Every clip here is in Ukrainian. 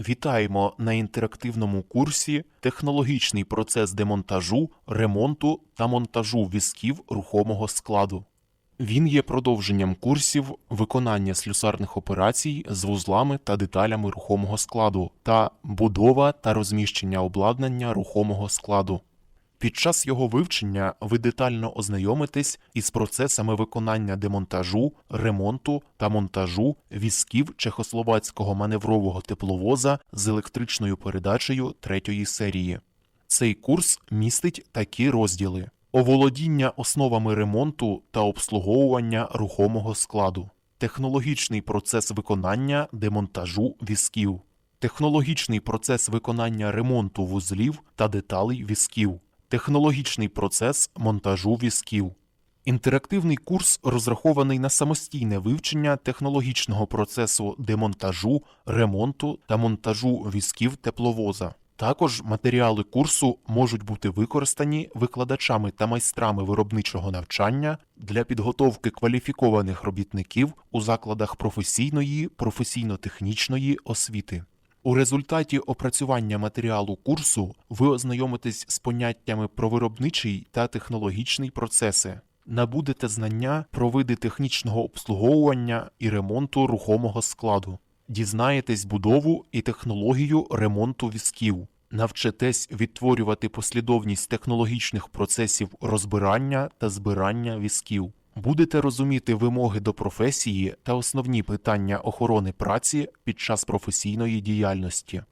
Вітаємо на інтерактивному курсі Технологічний процес демонтажу, ремонту та монтажу візків рухомого складу. Він є продовженням курсів виконання слюсарних операцій з вузлами та деталями рухомого складу та будова та розміщення обладнання рухомого складу. Під час його вивчення ви детально ознайомитесь із процесами виконання демонтажу, ремонту та монтажу візків чехословацького маневрового тепловоза з електричною передачею третьої серії. Цей курс містить такі розділи: оволодіння основами ремонту та обслуговування рухомого складу, технологічний процес виконання демонтажу візків, технологічний процес виконання ремонту вузлів та деталей візків, технологічний процес монтажу візків. Інтерактивний курс розрахований на самостійне вивчення технологічного процесу демонтажу, ремонту та монтажу візків тепловоза. Також матеріали курсу можуть бути використані викладачами та майстрами виробничого навчання для підготовки кваліфікованих робітників у закладах професійної, професійно-технічної освіти. У результаті опрацювання матеріалу курсу ви ознайомитесь з поняттями про виробничий та технологічний процеси, набудете знання про види технічного обслуговування і ремонту рухомого складу, дізнаєтесь будову і технологію ремонту візків, навчитесь відтворювати послідовність технологічних процесів розбирання та збирання візків. Будете розуміти вимоги до професії та основні питання охорони праці під час професійної діяльності.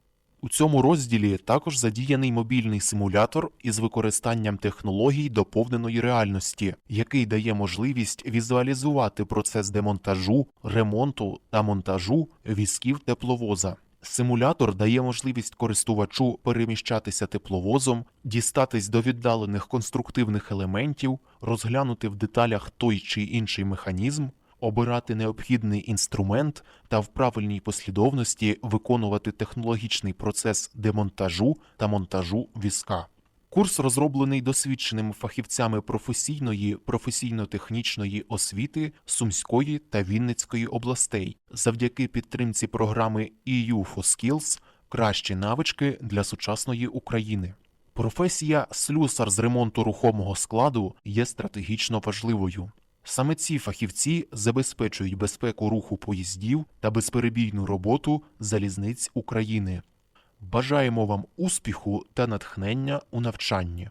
У цьому розділі також задіяний мобільний симулятор із використанням технологій доповненої реальності, який дає можливість візуалізувати процес демонтажу, ремонту та монтажу візків тепловоза. Симулятор дає можливість користувачу переміщатися тепловозом, дістатись до віддалених конструктивних елементів, розглянути в деталях той чи інший механізм, обирати необхідний інструмент та в правильній послідовності виконувати технологічний процес демонтажу та монтажу візка. Курс розроблений досвідченими фахівцями професійної, професійно-технічної освіти Сумської та Вінницької областей завдяки підтримці програми EU for Skills Кращі навички для сучасної України. Професія слюсар з ремонту рухомого складу є стратегічно важливою. Саме ці фахівці забезпечують безпеку руху поїздів та безперебійну роботу залізниць України. Бажаємо вам успіху та натхнення у навчанні.